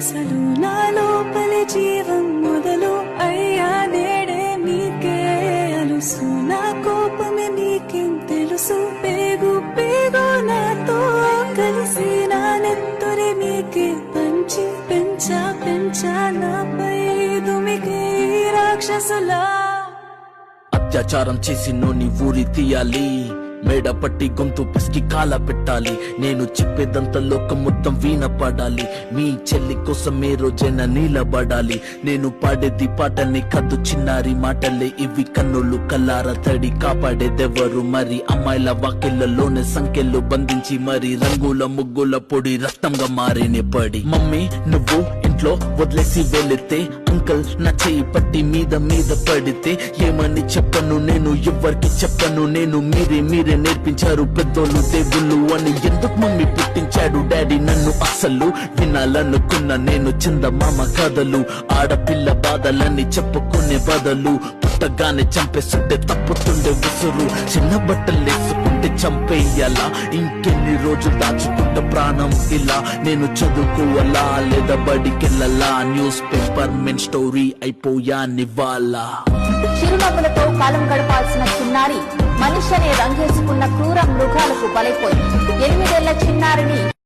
అసలు నా లోపల జీవం మొదలు అయ్యా నేడే మీకే అలుసు. నా కోపమే మీకేం తెలుసు? పేగు పేగు నాతో కలిసి నా నెత్తురే మీకే పంచి పెంచా పెంచా నాపై దుమికి రాక్షసులా. అత్యాచారం చేసి నోని ఊరి తీయాలి. మేడ పట్టి గొంతు పిసికి కాల పెట్టాలి. నేను చెప్పేదంత లోకం మొత్తం వీణ పడాలి మీ చెల్లి కోసం ఏ రోజైనా నీలబడాలి. నేను పాడేది పాటల్ని కద్దు చిన్నారి మాటలే. ఇవి కన్నులు కల్లార తడి కాపాడేదెవరు మరి? అమ్మాయిల వాకిళ్ళలోనే సంఖ్యలు బంధించి మరి రంగుల ముగ్గుల పొడి రక్తంగా మారినే పడి. మమ్మీ నువ్వు ఇంట్లో వదిలేసి వెళితే అంకల్ నా చేయి పట్టి మీద మీద పడితే ఏమని చెప్పను నేను ఎవరికి చెప్పను నేను మీరే మీరే నేర్పించారు పెద్దోళ్ళు దేవుళ్ళు అని ఎందుకు మమ్మీ పుట్టించాడు? డాడీ నన్ను అసలు వినాలనుకున్న నేను చందమామ కథలు ఆడపిల్ల బాధలని చెప్పుకునే బదలు పుట్టగానే చంపేస్తుంటే తప్పుతుండే ఉసురు చిన్న బట్టలు వేసుకుంటే చంపేయాలా? ఇంకెన్ని రోజు దాచుకుంటే ప్రాణం ఇలా నేను చదువుకోవాలా లేదా బడికెళ్ళాలా? న్యూస్ పేపర్ మెన్ స్టోరీ అయిపోయా నివ్వాలా? చిరునవ్వులతో కాలం గడపాల్సిన చిన్నారి మనిషి అనే రంగేసుకున్న క్రూర మృగాలకు బలైపోయి ఎనిమిదేళ్ళ చిన్నారిని